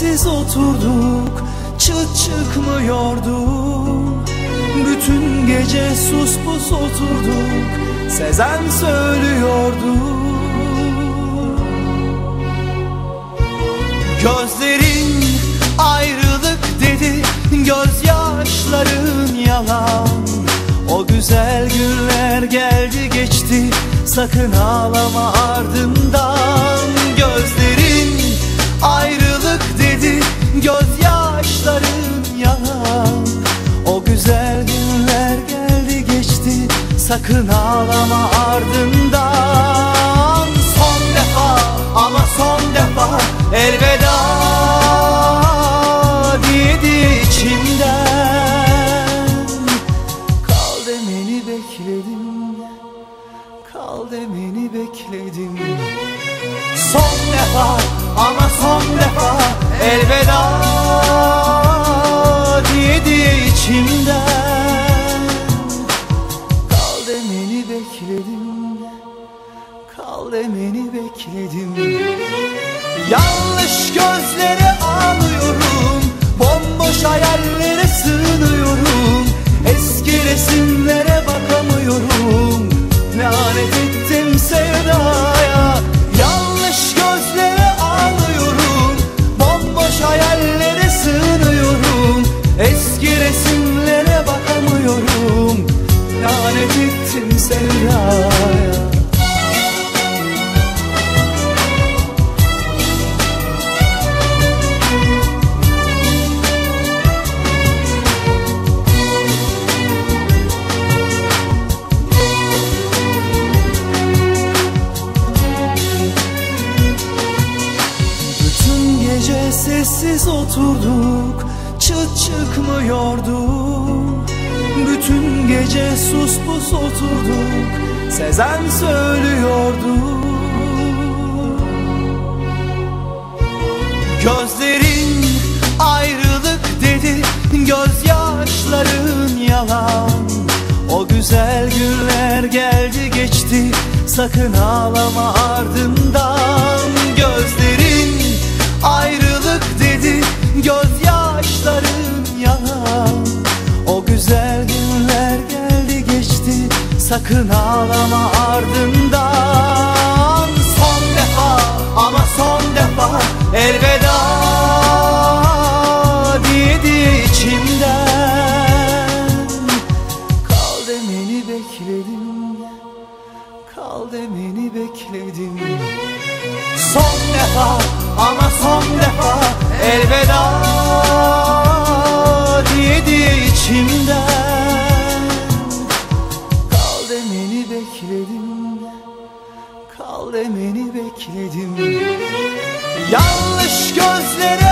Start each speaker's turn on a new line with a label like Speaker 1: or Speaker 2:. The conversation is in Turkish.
Speaker 1: sessiz oturduk Çıt çıkmıyordu. Bütün gece sus pus oturduk Sezen söylüyordu. Gözlerin ayrılık dedi Gözyaşların yalan. O güzel günler geldi geçti Sakın ağlama ardından Sakın ağlama ardından. Son defa ama son defa elveda Diyedi içimden. Kal demeni bekledim Kal demeni bekledim. Son defa ama son defa bekledim Kal demeni bekledim. Yanlış gözlere gece sessiz oturduk Çıt çıkmıyordu Bütün gece sus pus oturduk Sezen söylüyordu. Gözlerin ayrılık dedi Gözyaşların yalan. O güzel günler geldi geçti Sakın ağlama ardından Gözyaşların yalan. O güzel günler geldi geçti Sakın ağlama ardından. Son defa ama son defa elveda Diyedi içimden. Kal demeni bekledim Kal demeni bekledim. Son defa ama son defa elveda bekledim Kal demeni bekledim. Yanlış gözlere